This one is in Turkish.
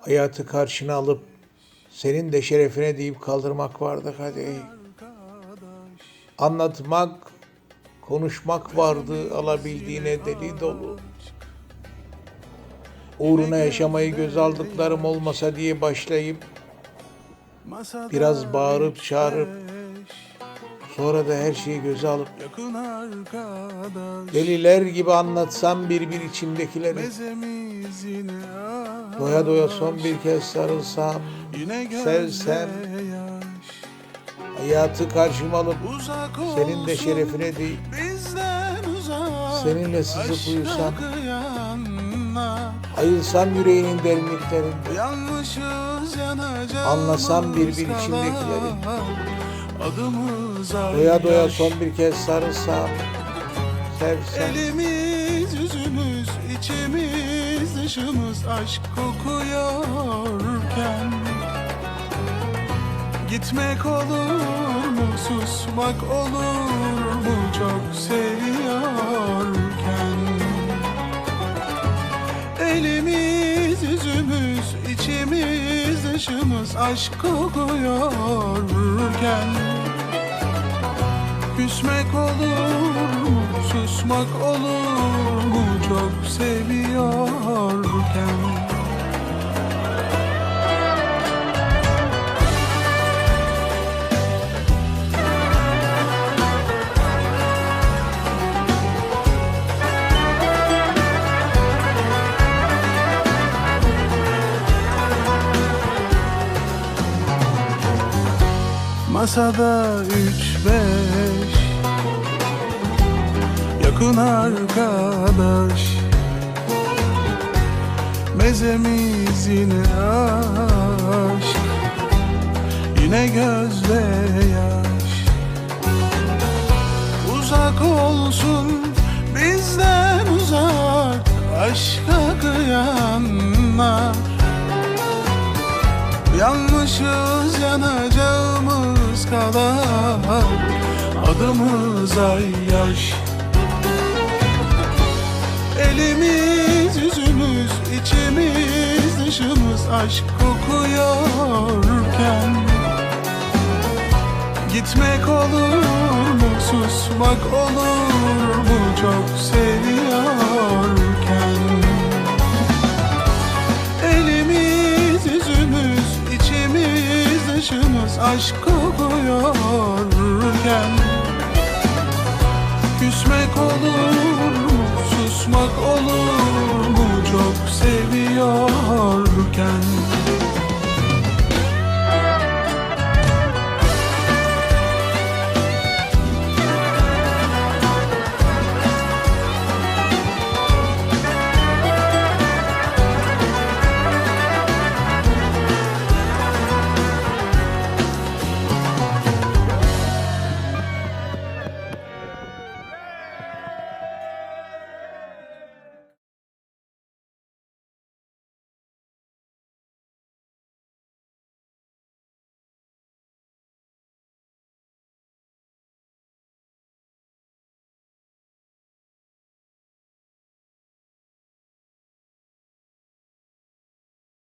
hayatı karşına alıp senin de şerefine deyip kaldırmak vardı hadi. Anlatmak, konuşmak vardı alabildiğine deli dolu. Uğruna yaşamayı göz aldıklarım olmasa diye başlayıp biraz bağırıp çağırıp sonra da her şeyi göze alıp deliler gibi anlatsam bir bir içimdekileri doya doya son bir kez sarılsam sevsem hayatı karşıma alıp senin de şerefine değil Seninle sızıp uyusam. ayılsam yüreğinin yanacağımız Anlasam bir bir içimdekileri. Adımız ay doya doya son bir kez sarılsam sevsem. Elimiz yüzümüz içimiz dışımız aşk kokuyorken. Gitmek olur mu susmak olur mu? Çok seviyorken dışımız aşk kokuyorken Küsmek olur mu, susmak olur mu çok seviyorken Masada üç beş. Yakın arkadaş. Mezemiz yine aşk. Yine gözde yaş. Uzak olsun bizden uzak. Aşka kıyanlar Yanlışız yanacağımız kadar Adımız ay yaş. Elimiz yüzümüz içimiz dışımız aşk kokuyorken. Gitmek olur mu susmak olur mu? Çok seviyorken aşk kokuyorken Küsmek olur mu, susmak olur mu? Çok seviyorken.